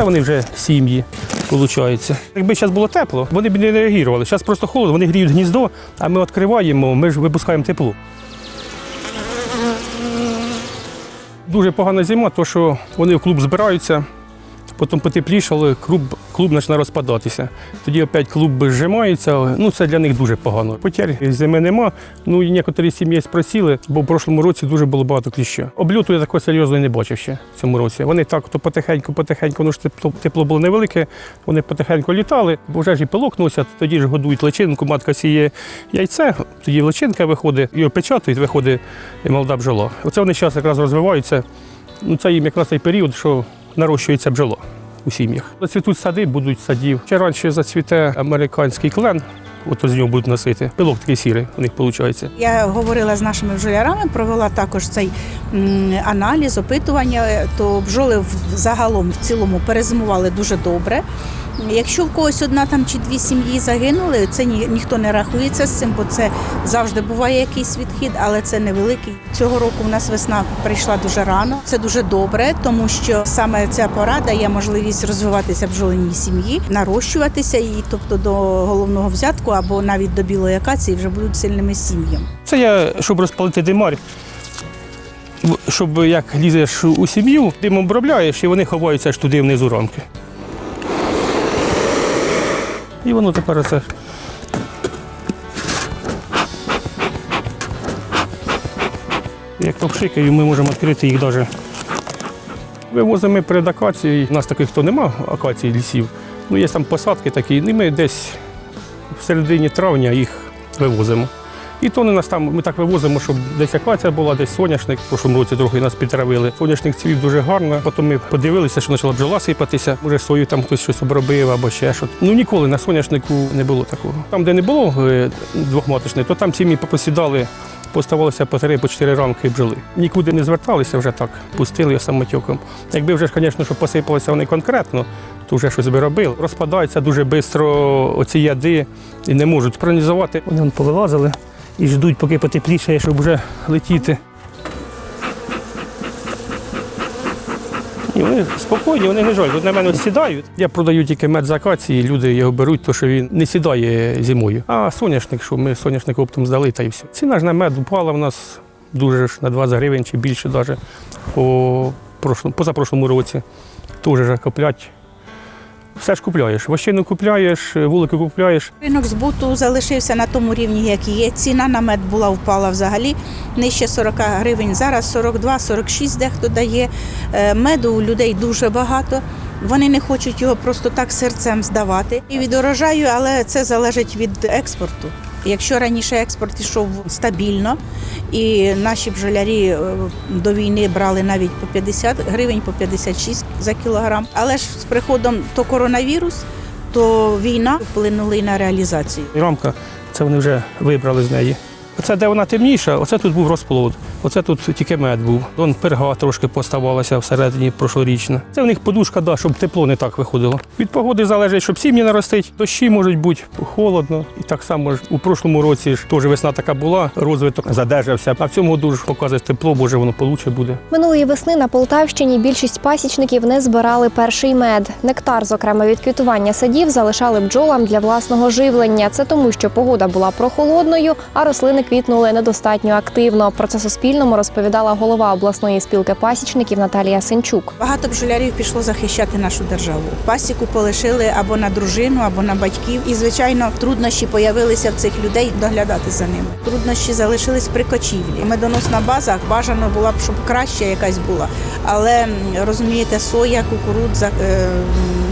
Це вони вже сім'ї, виходить. Якби зараз було тепло, вони б не реагували. Зараз просто холодно, вони гріють гніздо, а ми відкриваємо, ми ж випускаємо тепло. Дуже погана зима, тому що вони в клуб збираються, потім потеплішало, клуб, клуб почне розпадатися. Тоді опять клуб зжимається. Ну це для них дуже погано. Потерь зими нема. Ну і некоторі сім'ї просіли, бо в прошлому році дуже було багато кліща. Облюту я такого серйозного не бачив ще в цьому році. Вони так то потихеньку, потихеньку, ну ж тепло, тепло було невелике. Вони потихеньку літали, бо вже ж і пилок тоді ж годують личинку, матка сіє яйце, тоді личинка виходить, і опечатують, виходить молода бджола. Оце вони зараз якраз розвиваються. Ну, це їм якраз цей період, що нарощується бджола у сім'ях. Зацвітуть сади, будуть садів. Ще раніше зацвіте американський клен, от з нього будуть носити. Пилок такий сірий у них виходить. Я говорила з нашими бджолярами, провела також цей аналіз, опитування. То бджоли в- загалом в цілому перезимували дуже добре. Якщо в когось одна там чи дві сім'ї загинули, це ні, ніхто не рахується з цим, бо це завжди буває якийсь відхід, але це невеликий. Цього року в нас весна прийшла дуже рано. Це дуже добре, тому що саме ця пора дає можливість розвиватися бджолиній сім'ї, нарощуватися і тобто до головного взятку або навіть до білої акації вже будуть сильними сім'ями. Це я, щоб розпалити димар, щоб як лізеш у сім'ю, дим обробляєш і вони ховаються аж туди внизу рамки. І воно тепер оце. Як попшикаю, ми можемо відкрити їх навіть. Вивозимо перед акацією. У нас таких то нема акацій лісів. Ну, є там посадки такі, і ми десь в середині травня їх вивозимо. І то не нас там, ми так вивозимо, щоб десь акація була, десь соняшник. В прошлому році трохи нас підтравили. Соняшник цвів дуже гарно. Потім ми подивилися, що почала бджола сипатися. Може, свою там хтось щось обробив або ще щось. Ну ніколи на соняшнику не було такого. Там, де не було е, двохматочних, то там сім'ї посідали, поставалося по три, по чотири рамки бджоли. Нікуди не зверталися вже так, пустили самотюком. Якби вже звісно, що посипалися вони конкретно, то вже щось би робили. Розпадаються дуже швидко оці яди і не можуть пронізувати. Вони вон повилазили і ждуть, поки потепліше, щоб вже летіти. І вони спокійні, вони не жаль. От на мене сідають. Я продаю тільки мед з акації, люди його беруть, тому що він не сідає зимою. А соняшник, що ми соняшник оптом здали, та й все. Ціна ж на мед упала в нас дуже ж на 20 гривень чи більше навіть по прошлому, позапрошлому році. Теж ж куплять. Все ж купляєш. Вощину купляєш, вулики купляєш. Ринок збуту залишився на тому рівні, як і є. Ціна на мед була впала взагалі нижче 40 гривень. Зараз 42-46 дехто дає. Е, Меду у людей дуже багато. Вони не хочуть його просто так серцем здавати. І від урожаю, але це залежить від експорту. Якщо раніше експорт йшов стабільно, і наші бджолярі е, до війни брали навіть по 50 гривень, по 56 за кілограм. Але ж з приходом то коронавірус, то війна вплинули і на реалізацію. Рамка, це вони вже вибрали з неї. Оце де вона темніша, оце тут був розплод. Оце тут тільки мед був. Вон перга трошки поставалася всередині прошлорічна. Це в них подушка, да, щоб тепло не так виходило. Від погоди залежить, щоб сім'ї наростить. Дощі можуть бути холодно. І так само ж у прошлому році ж теж весна така була, розвиток задержався. А в цьому ж показує тепло, боже, воно получше буде. Минулої весни на Полтавщині більшість пасічників не збирали перший мед. Нектар, зокрема від квітування садів, залишали бджолам для власного живлення. Це тому, що погода була прохолодною, а рослини квітнули недостатньо активно. Про це Суспільному розповідала голова обласної спілки пасічників Наталія Сенчук. Багато бджолярів пішло захищати нашу державу. Пасіку полишили або на дружину, або на батьків. І звичайно, труднощі появилися в цих людей доглядати за ними. Труднощі залишились при кочівлі. Медоносна база бажано була б, щоб краще якась була. Але розумієте, соя, кукурудза, е,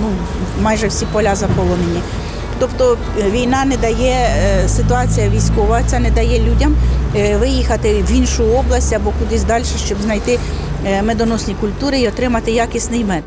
ну майже всі поля заполонені. Тобто війна не дає е, ситуація військова, це не дає людям е, виїхати в іншу область або кудись далі, щоб знайти е, медоносні культури і отримати якісний мед.